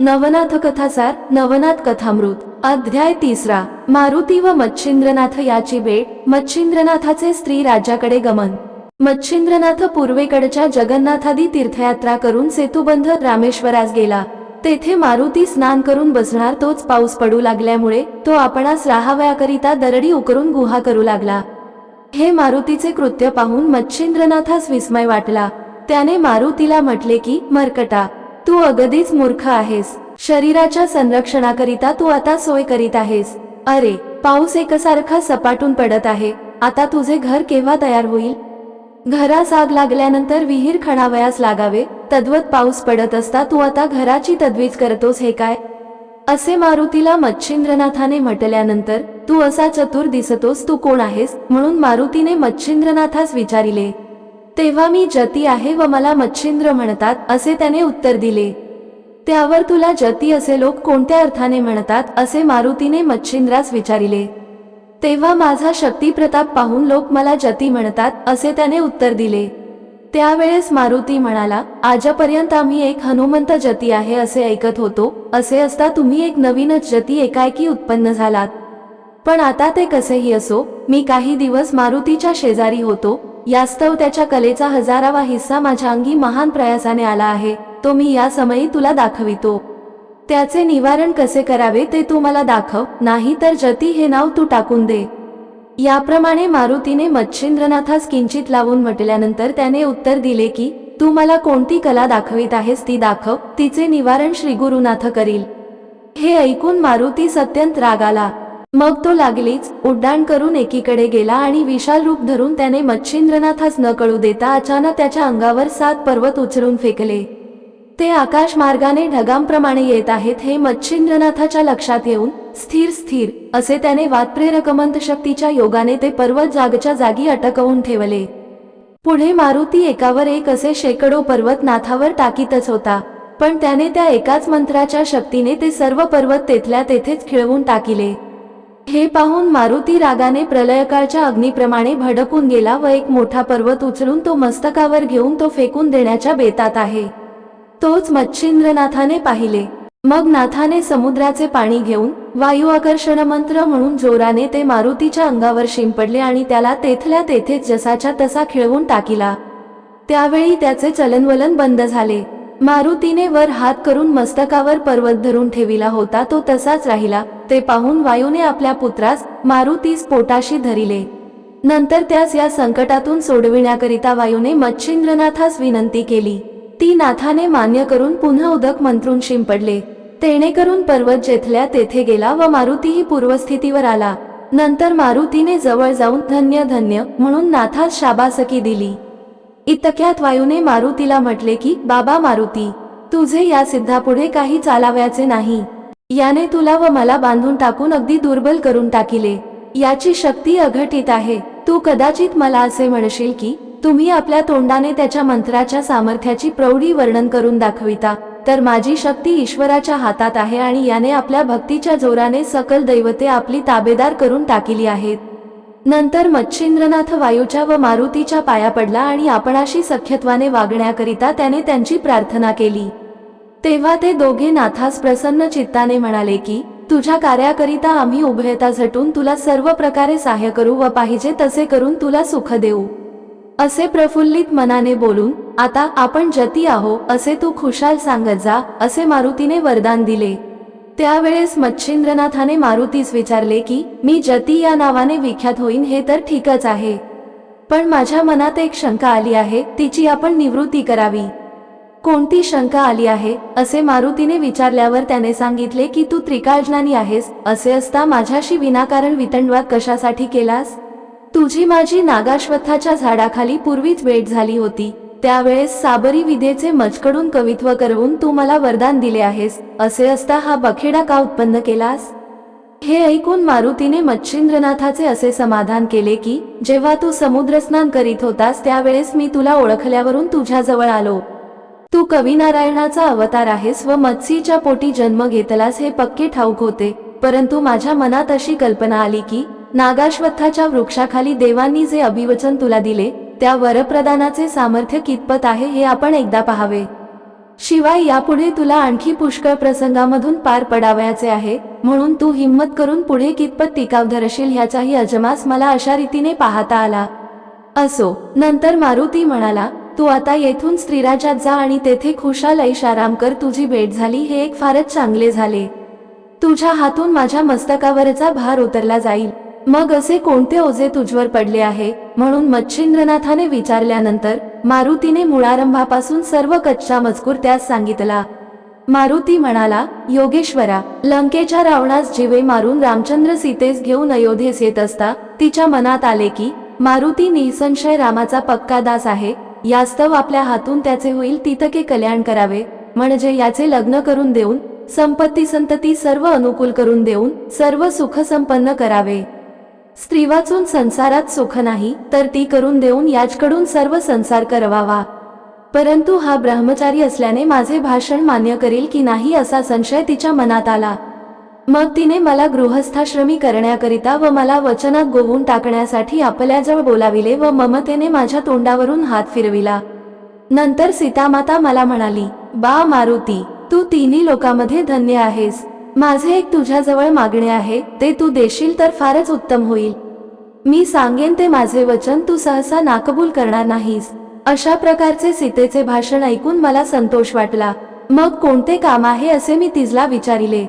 नवनाथ कथासार नवनाथ कथामृत अध्याय तिसरा. मारुती व मच्छिंद्रनाथ याची भेट मच्छिंद्रनाथाचे स्त्री राजाकडे गमन. मच्छिंद्रनाथ पूर्वेकडच्या जगन्नाथादी तीर्थयात्रा करून सेतुबंध रामेश्वरास गेला. तेथे मारुती स्नान करून बसणार तोच पाऊस पडू लागल्यामुळे तो आपणास राहाव्याकरिता दरडी उकरून गुहा करू लागला. हे मारुतीचे कृत्य पाहून मच्छिंद्रनाथास विस्मय वाटला. त्याने मारुतीला म्हटले की मरकटा तू अगदीच मूर्ख आहेस. शरीराच्या संरक्षणाकरिता तू आता सोय करीत आहेस. अरे पाऊस एकसारखा सपाटून पडत आहे. आता तुझे घर केव्हा तयार होईल? घरास आग लागल्यानंतर विहीर खणावयास लागावे. तद्वत पाऊस पडत असता तू आता घराची तदवीज करतोस हे काय? असे मारुतीला मच्छिंद्रनाथाने म्हटल्यानंतर तू असा चतुर दिसतोस तू कोण आहेस? म्हणून मारुतीने मच्छिंद्रनाथास विचारिले. तेव्हा मी जती आहे व मला मच्छिंद्र म्हणतात असे त्याने उत्तर दिले. त्यावर तुला जती असे लोक कोणत्या अर्थाने म्हणतात असे मारुतीने मच्छिंद्रास विचारिले. तेव्हा माझा शक्ती प्रताप पाहून लोक मला जती म्हणतात असे त्याने उत्तर दिले. त्यावेळेस मारुती म्हणाला आजपर्यंत आम्ही एक हनुमंत जती आहे असे ऐकत होतो असे असता तुम्ही एक नवीनच जती एकाएकी उत्पन्न झालात. पण आता ते कसेही असो मी काही दिवस मारुतीच्या शेजारी होतो. यास्तव त्याच्या कलेचा हजारावा हिस्सा माझ्या अंगी महान प्रयासाने आला आहे. तो मी या समयी तुला दाखवितो. त्याचे निवारण कसे करावे ते तू मला दाखव. नाही तर जती हे नाव तू टाकून दे. याप्रमाणे मारुतीने मच्छिंद्रनाथास किंचित लावून म्हटल्यानंतर त्याने उत्तर दिले की तू मला कोणती कला दाखवित आहेस ती दाखव. तिचे निवारण श्री गुरुनाथ करील. हे ऐकून मारुती अत्यंत राग आला मग तो लागलीच उड्डाण करून एकीकडे गेला आणि विशाल रूप धरून त्याने मच्छिंद्रनाथास न कळू देता अचानक त्याच्या अंगावर सात पर्वत उचलून फेकले. ते आकाश मार्गाने ढगांप्रमाणे येत आहेत हे मच्छिंद्रनाथाच्या लक्षात येऊन स्थिर स्थिर असे त्याने वातप्रेरकमंत शक्तीच्या योगाने ते पर्वत जागच्या जागी अटकवून ठेवले. पुढे मारुती एकावर एक असे शेकडो पर्वत नाथावर टाकीतच होता पण त्याने त्या एकाच मंत्राच्या शक्तीने ते सर्व पर्वत तेथल्या तेथेच खिळवून टाकिले. हे पाहून मारुती रागाने प्रलयकाळच्या अग्निप्रमाणे भडकून गेला व एक मोठा पर्वत उचलून तो मस्तकावर घेऊन तो फेकून देण्याच्या बेतात आहे. तोच मच्छिंद्रनाथाने पाहिले. मग नाथाने समुद्राचे पाणी घेऊन वायू आकर्षण मंत्र म्हणून जोराने ते मारुतीच्या अंगावर शिंपडले आणि त्याला तेथल्या तेथेच जसाच्या तसा खिळवून टाकिला. त्यावेळी त्याचे चलनवलन बंद झाले. मारुतीने वर हात करून मस्तकावर पर्वत धरून ठेविला होता तो तसाच राहिला. ते पाहून वायूने आपल्या पुत्रास मारुतीस पोटाशी धरिले. नंतर त्यास या संकटातून सोडविण्याकरिता वायूने मच्छिंद्रनाथास विनंती केली. ती नाथाने मान्य करून पुन्हा उदक मंत्रून शिंपडले. तेणे करून पर्वत जेथल्या तेथे गेला व मारुतीही पूर्वस्थितीवर आला. नंतर मारुतीने जवळ जाऊन धन्य धन्य म्हणून नाथास शाबासकी दिली. इतक्यात वायूने मारुतीला म्हटले की बाबा मारुती तुझे या सिद्धापुढे काही चालावयाचे नाही. याने तुला व मला बांधून टाकून अगदी दुर्बल करून टाकिले. याची शक्ती अघटित आहे. तू कदाचित मला असे म्हणशील की तुम्ही आपल्या तोंडाने त्याच्या मंत्राच्या सामर्थ्याची प्रौढी वर्णन करून दाखविता. तर माझी शक्ती ईश्वराच्या हातात आहे आणि याने आपल्या भक्तीच्या जोराने सकल दैवते आपली ताबेदार करून टाकिली आहेत. नंतर मच्छिंद्रनाथ वायूच्या व मारुतीच्या पाया पडला आणि आपणाशी सख्यत्वाने वागण्याकरिता त्याने त्यांची प्रार्थना केली. तेव्हा ते दोघे नाथास प्रसन्न चित्ताने म्हणाले की तुझ्या कार्याकरिता आम्ही उभयता झटून तुला सर्व प्रकारे सहाय्य करू व पाहिजे तसे करून तुला सुख देऊ. असे प्रफुल्लित मनाने बोलून आता आपण जती आहो असे तू खुशाल सांगत जा असे मारुतीने वरदान दिले. त्यावेळेस मच्छिंद्रनाथाने मारुतीस विचारले की मी जती या नावाने विख्यात होईन हे तर ठीकच आहे. पण माझ्या मनात एक शंका आली आहे तिची आपण निवृत्ती करावी. कोणती शंका आली आहे? असे मारुतीने विचारल्यावर त्याने सांगितले की तू त्रिकाळज्ञानी आहेस असे असता माझ्याशी विनाकारण वितंडवाद कशासाठी केलास? तुझी माझी नागाश्वत्थाच्या झाडाखाली पूर्वीच भेट झाली होती. त्यावेळेस साबरी विधेचे मजकडून कवित्व करवून तू मला वरदान दिले आहेस असे असता हा बखेडा का उत्पन्न केलास? हे ऐकून मारुतीने मच्छिंद्रनाथाचे असे समाधान केले की जेव्हा तू समुद्रस्नान करीत होतास त्यावेळेस मी तुला ओळखल्यावरून तुझ्याजवळ आलो. तू कविनारायणाचा अवतार आहेस व मत्सीच्या पोटी जन्म घेतलास हे पक्के ठाऊक होते परंतु माझ्या मनात अशी कल्पना आली की नागाश्वत्थाच्या वृक्षाखाली देवांनी जे अभिवचन तुला दिले त्या वरप्रदानाचे सामर्थ्य कितपत आहे हे आपण एकदा पाहावे. शिवाय यापुढे तुला आणखी पुष्कळ प्रसंगामधून पार पडावयाचे आहे म्हणून तू हिंमत करून पुढे कितपत टिकाव धरशील ह्याचाही अजमास मला अशा रीतीने पाहता आला. असो नंतर मारुती म्हणाला तू आता येथून स्त्रीराजात जा आणि तेथे खुशाल ऐशाराम कर तुझी भेट झाली हे एक फारच चांगले झाले. तुझ्या हातून माझ्या मस्तकावरचा भार उतरला जाईल. मग असे कोणते ओझे तुझवर पडले आहे? म्हणून मच्छिंद्रनाथाने विचारल्यानंतर मारुतीने मुळारंभापासून सर्व कच्चा मजकूर त्यास सांगितला. मारुती म्हणाला योगेश्वरा लंकेच्या रावणास जीवे मारून रामचंद्र सीतेस घेऊन अयोध्येस येत असता तिच्या मनात आले की मारुती निसंशय रामाचा पक्का दास आहे यास्तव आपल्या हातून त्याचे होईल तितके कल्याण करावे. म्हणजे याचे लग्न करून देऊन संपत्ती संतती सर्व अनुकूल करून देऊन सर्व सुख संपन्न करावे. स्त्री वाचून संसारात सुख नाही तर ती करून देऊन याचकडून सर्व संसार करवावा. परंतु हा ब्रह्मचारी असल्याने माझे भाषण मान्य करेल की नाही असा संशय तिच्या मनात आला. मग तिने मला गृहस्थाश्रमी करण्याकरिता व मला वचनात गोवून टाकण्यासाठी आपल्याजवळ बोलाविले व ममतेने माझ्या तोंडावरून हात फिरविला. नंतर सीतामाता मला म्हणाली बा मारुती तू तिन्ही लोकांमध्ये धन्य आहेस. माझे एक तुझ्याजवळ मागणे आहे ते तू देशील तर फारच उत्तम होईल. मी सांगेन ते माझे वचन तू सहसा नाकबूल करणार नाहीस. अशा प्रकारचे सीतेचे भाषण ऐकून मला संतोष वाटला. मग कोणते काम आहे असे मी तिजला विचारिले.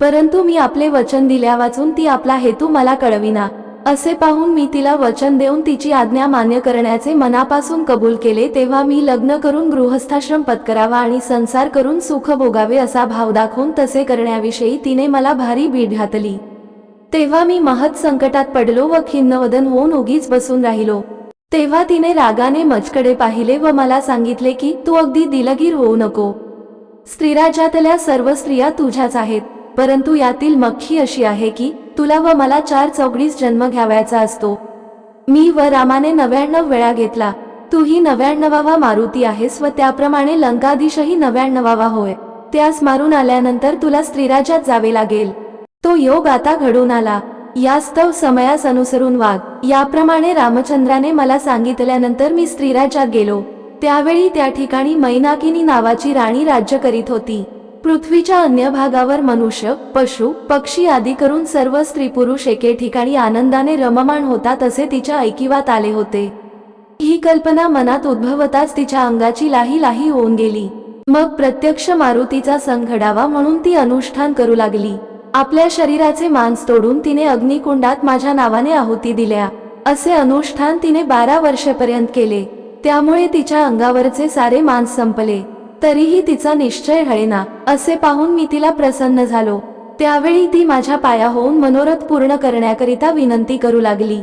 परंतु मी आपले वचन दिल्या वाचून ती आपला हेतू मला कळविना. असे पाहून मी तिला वचन देऊन तिची आज्ञा मान्य करण्याचे मनापासून कबूल केले तेव्हा मी लग्न करून गृहस्थाश्रम पत्करावा आणि संसार करून सुख भोगावे असा भाव दाखवून तसे करण्याविषयी तिने मला भारी बीड घातली. तेव्हा मी महत् संकटात पडलो व खिन्नवदन होऊन उगीच बसून राहिलो. तेव्हा तिने रागाने मजकडे पाहिले व मला सांगितले की तू अगदी दिलगीर होऊ नको. स्त्रीराज्यातल्या सर्व स्त्रिया तुझ्याच आहेत. परंतु यातील मख्खी अशी आहे की तुला व मला चार चौघडीस जन्म घ्यावयाचा असतो. मी व रामाने नव्याण्णव वेळा घेतला. तूही नव्याण्णवावा मारुती आहेस व त्याप्रमाणे लंकाधीशही नव्याण्णवावा होय. त्यास मारून आल्यानंतर तुला स्त्रीराज्यात जावे लागेल. तो योग आता घडून आला. यास्तव समयास अनुसरून वाघ याप्रमाणे रामचंद्राने मला सांगितल्यानंतर मी स्त्रीराज्यात गेलो. त्यावेळी त्या ठिकाणी मैनाकिनी नावाची राणी राज्य करीत होती. पृथ्वीच्या अन्य भागावर मनुष्य पशु पक्षी आदी करून सर्व स्त्री पुरुष एके ठिकाणी आनंदाने रममाण होतात असे तिच्या ऐकिवात आले होते. ही कल्पना मनात उद्भवताच तिच्या अंगाची लाही लाही होऊन गेली. मग प्रत्यक्ष मारुतीचा संघ घडावा म्हणून ती अनुष्ठान करू लागली. आपल्या शरीराचे मांस तोडून तिने अग्निकुंडात माझ्या नावाने आहुती दिल्या. असे अनुष्ठान तिने बारा वर्षेपर्यंत केले. त्यामुळे तिच्या अंगावरचे सारे मांस संपले. तरीही तिचा निश्चय हळेना. असे पाहून मी तिला प्रसन्न झालो. त्यावेळी ती माझ्या पाया होऊन मनोरथ पूर्ण करण्याकरिता विनंती करू लागली.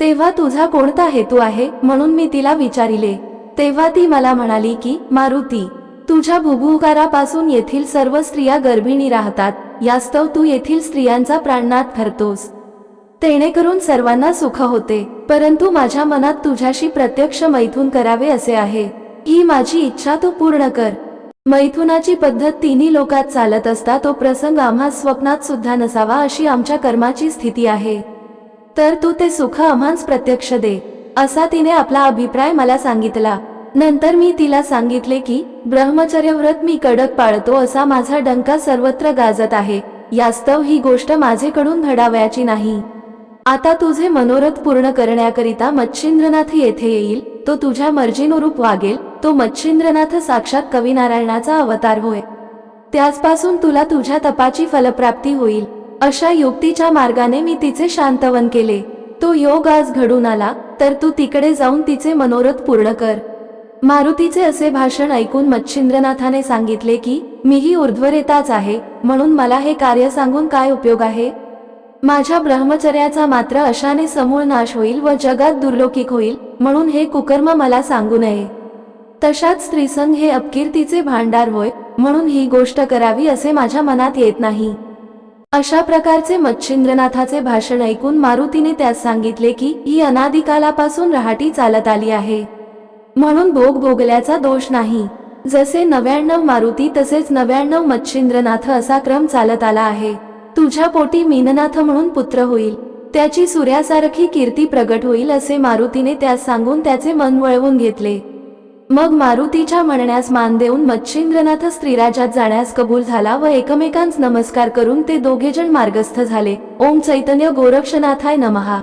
तेव्हा तुझा कोणता हेतू आहे? म्हणून मी तिला विचारिले. तेव्हा ती मला म्हणाली की मारुती तुझ्या भुभुकारापासून येथील सर्व स्त्रिया गर्भिणी राहतात. यास्तव तू येथील स्त्रियांचा प्राणनाथ ठरतोस तेणेकरून सर्वांना सुख होते. परंतु माझ्या मनात तुझ्याशी प्रत्यक्ष मैथून करावे असे आहे. ही माझी इच्छा तू पूर्ण कर. मैथुनाची पद्धत तिन्ही लोकात चालत असता तो प्रसंग आम्हा स्वप्नात सुद्धा नसावा अशी आमच्या कर्माची स्थिती आहे. तर तू ते सुख आम्हाच प्रत्यक्ष दे असा तिने आपला अभिप्राय मला सांगितला. नंतर मी तिला सांगितले की ब्रह्मचर्य व्रत मी कडक पाळतो असा माझा डंका सर्वत्र गाजत आहे यास्तव ही गोष्ट माझेकडून घडावयाची नाही. आता तुझे मनोरथ पूर्ण करण्याकरिता मच्छिंद्रनाथ येथे येईल तो तुझ्या मर्जीनुरूप वागेल तो मच्छिंद्रनाथ साक्षात कविनारायणाचा अवतार होय. त्याचपासून तुला तुझ्या तपाची फलप्राप्ती होईल. अशा युक्तीच्या मार्गाने मी तिचे शांतवन केले. तो योग आज घडून आला तर तू तिकडे जाऊन तिचे मनोरथ पूर्ण कर. मारुतीचे असे भाषण ऐकून मच्छिंद्रनाथाने सांगितले की मीही ऊर्ध्वरेताच आहे म्हणून मला हे कार्य सांगून काय उपयोग आहे? माझ्या ब्रह्मचर्याचा मात्र अशाने समूळ नाश होईल व जगात दुर्लौकिक होईल म्हणून हे कुकर्म मला सांगू नये. तशात स्त्रीसंग हे अपकीर्तीचे भांडार होय म्हणून ही गोष्ट करावी असे माझ्या मनात येत नाही. अशा प्रकारचे मच्छिंद्रनाथाचे भाषण ऐकून मारुतीने त्यास सांगितले की ही अनादिकालापासून रहाटी चालत आली आहे. म्हणून भोग भोगल्याचा दोष नाही. जसे नव्याण्णव मारुती तसेच नव्याण्णव मच्छिंद्रनाथ असा क्रम चालत आला आहे. तुझ्या पोटी मीननाथ म्हणून पुत्र होईल. त्याची सूर्यासारखी कीर्ती प्रगट होईल असे मारुतीने त्यास सांगून त्याचे मन वळवून घेतले. मग मारुतीच्या म्हणण्यास मान देऊन मच्छिंद्रनाथ स्त्रीराजात जाण्यास कबूल झाला व एकमेकांस नमस्कार करून ते दोघेजण मार्गस्थ झाले. ओम चैतन्य गोरक्षनाथाय नमहा.